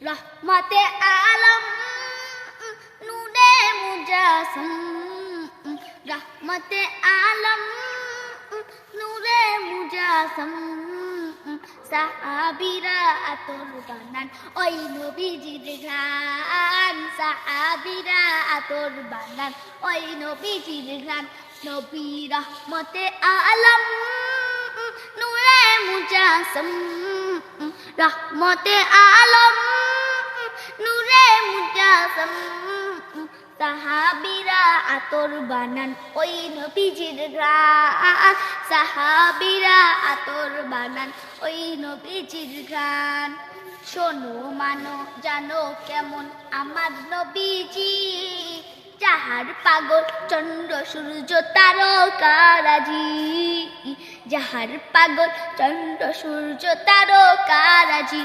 রহমতে আলম, নূরে মুজাসম। রহমতে আলম, নূরে মুজাসম। সাহাবিরা আতর বানান, ওই নবীজির গান সাহাবিরা আতর বানান, ওই নবীজির গান নবী রহমতে আলম, নূরে মুজাসম। রহমতে আলম নূরে মুজাসম সাহাবিরা আতর বানান ওই নবীজির গান সাহাবিরা আতর বানান ওই নবীজির গান শোনো, মানো, জানো কেমন আমার নবীজি। যাহার পাগল চন্দ্র, সূর্য তারকারাজি যাহার পাগল চন্দ্র, সূর্য তারকারাজি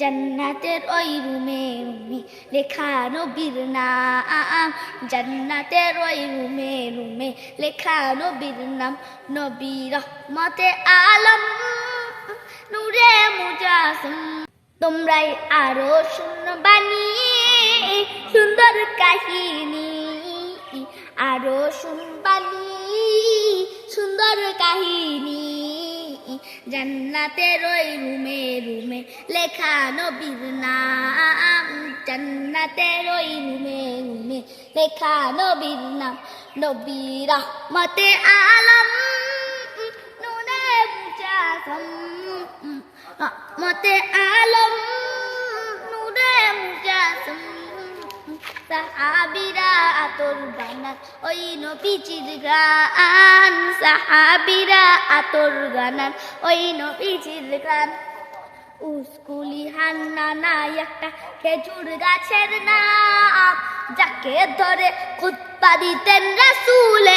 জান্নাতের ওই রুমে রুমে লেখা নবীর নাম। জান্নাতের ওই রুমে রুমে লেখা নবীর নাম। নবী রহমতে আলম, নূরে মুজাসম। তোমরাই আরও শুনবানি সুন্দর কাহিনী। আরও শুনবানি সুন্দর কাহিনী। জান্নাতের ওই রুমে রুমে, লেখা নবীর নাম। জান্নাতের ওই রুমে রুমে, লেখা নবীর নাম। নবী রহমতে আলম, নুনে মুজাসম রহমতে আলম নুরে মুজাসম সাহাবিরা আতর ওই নবীজির গান, সাহাবিরা আতর ওই নবীজির গান। উস্কুলি হান্না একটা খেজুর গাছের নাম। যাকে ধরে উৎপাদিতেন দিতেন রাসুলে